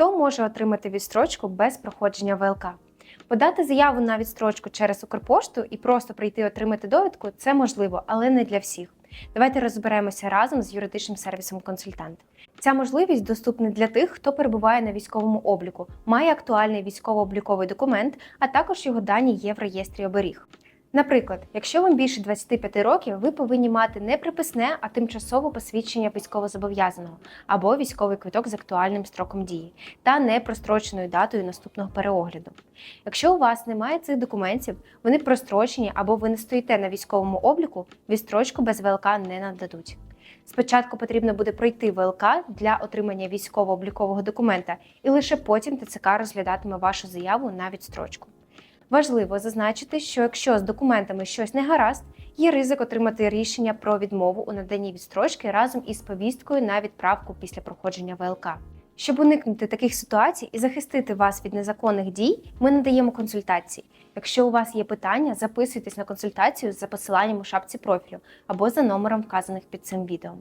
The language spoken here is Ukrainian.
Хто може отримати відстрочку без проходження ВЛК? Подати заяву на відстрочку через Укрпошту і просто прийти отримати довідку це можливо, але не для всіх. Давайте розберемося разом з юридичним сервісом консультант. Ця можливість доступна для тих, хто перебуває на військовому обліку, має актуальний військово-обліковий документ, а також його дані є в реєстрі оберіг. Наприклад, якщо вам більше 25 років, ви повинні мати не приписне, а тимчасове посвідчення військовозобов'язаного або військовий квиток з актуальним строком дії та непростроченою датою наступного переогляду. Якщо у вас немає цих документів, вони прострочені або ви не стоїте на військовому обліку, відстрочку без ВЛК не нададуть. Спочатку потрібно буде пройти ВЛК для отримання військово-облікового документа, і лише потім ТЦК розглядатиме вашу заяву на відстрочку. Важливо зазначити, що якщо з документами щось не гаразд, є ризик отримати рішення про відмову у наданні відстрочки разом із повісткою на відправку після проходження ВЛК. Щоб уникнути таких ситуацій і захистити вас від незаконних дій, ми надаємо консультації. Якщо у вас є питання, записуйтесь на консультацію за посиланням у шапці профілю або за номером, вказаних під цим відео.